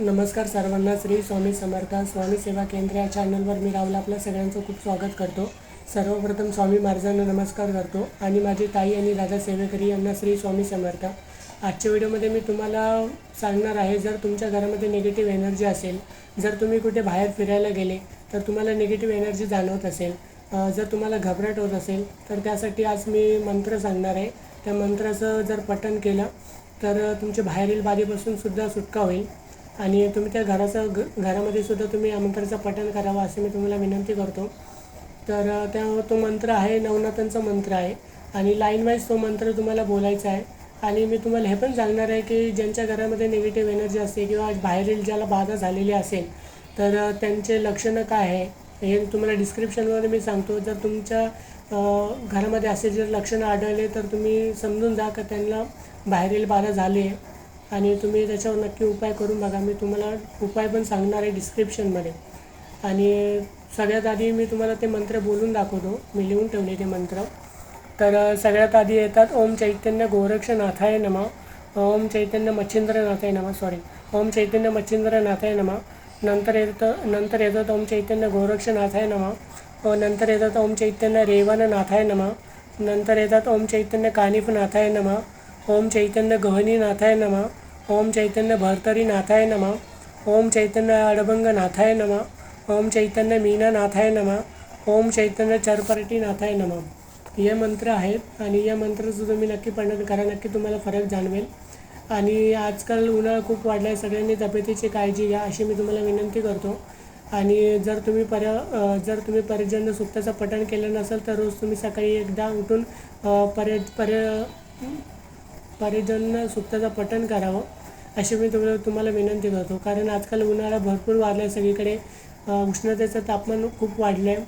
नमस्कार सर्वांना. श्री स्वामी समर्थ स्वामी सेवा केंद्र या चॅनलवर मी राहुल आपल्या सगळ्यांचं खूप स्वागत करतो. सर्वप्रथम स्वामी महाराजांना नमस्कार करतो आणि माझी ताई आणि दादा सेवेकरी यांना श्री स्वामी समर्थ. आजच्या व्हिडिओमध्ये मी तुम्हाला सांगणार आहे जर तुमच्या घरामध्ये निगेटिव्ह एनर्जी असेल जर तुम्ही कुठे बाहेर फिरायला गेले तर तुम्हाला निगेटिव्ह एनर्जी जाणवत असेल. जर तुम्हाला घबराट होत असेल तर त्यासाठी आज मी मंत्र सांगणार आहे. त्या मंत्राचं जर पठण केलं तर तुमच्या बाहेरील बाधेपासून सुद्धा सुटका होईल. आणि तुम्ही त्या घराचं घ घरामध्ये सुद्धा तुम्ही या मंत्राचं पठण करावं असे मी तुम्हाला विनंती करतो. तर त्या तो मंत्र आहे नवनाथांचा मंत्र आहे. आणि लाईन वाईज तो मंत्र तुम्हाला बोलायचा आहे. आणि मी तुम्हाला हे पण सांगणार आहे की ज्यांच्या घरामध्ये निगेटिव्ह एनर्जी असते किंवा बाहेरील ज्याला बाधा झालेली असेल तर त्यांचे लक्षणं काय आहे हे तुम्हाला डिस्क्रिप्शनमध्ये मी सांगतो. जर तुमच्या घरामध्ये असे जर लक्षणं आढळले तर तुम्ही समजून जा का त्यांना बाहेरील बाधा झाली आहे. आणि तुम्ही त्याच्यावर नक्की उपाय करून बघा. मी तुम्हाला उपाय पण सांगणार आहे डिस्क्रिप्शनमध्ये आणि सगळ्यात आधी मी तुम्हाला ते मंत्र बोलून दाखवतो. मी लिहून ठेवले ते मंत्र. तर सगळ्यात आधी येतात ओम चैतन्य गोरक्षनाथाय नमा. ओम चैतन्य मच्छिंद्रनाथाय नमा सॉरी ओम चैतन्य मच्छिंद्रनाथाय नमा. नंतर येतं नंतर येतात ओम चैतन्य गोरक्षनाथाय नमा. नंतर येतात ओम चैतन्य रेवणनाथाय नमा. नंतर येतात ओम चैतन्य कानिफनाथाय नमा. ओम चैतन्य गहनीनाथाय नम. ओम चैतन्य भर्तरीनाथाय नम। ओम चैतन्य अडभंगनाथाय नमा। ओम चैतन्य मीना नाथाय नमा। ओम चैतन्य चरपरटीनाथाय नमा। हे मंत्र आहेत आणि या मंत्राचं तुम्ही नक्की पठण करा नक्की तुम्हाला फरक जाणवेल. आणि आजकाल उन्हाळा खूप वाढला आहे सगळ्यांनी तब्येतीची काळजी घ्या अशी मी तुम्हाला विनंती करतो. आणि जर तुम्ही पर जर तुम्ही पर्जन्य सुक्ताचं पठण केलं नसेल तर रोज तुम्ही सकाळी एकदा उठून पर्य पर्य परिजन सुक्ताचं पठण करावं. अशी मी तुम्हाला तुम्हाला विनंती करतो. कारण आजकाल उन्हाळा भरपूर वाढला आहे सगळीकडे उष्णतेचं तापमान खूप वाढलं आहे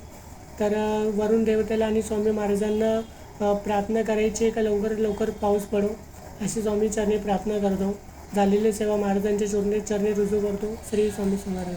तर वरुण देवतेला आणि स्वामी महाराजांना प्रार्थना करायची आहे का लवकर लवकर पाऊस पडो अशी स्वामी चरणी प्रार्थना करतो. झालेली सेवा महाराजांच्या चरणी चरणी रुजू करतो. श्री स्वामी समर्थ.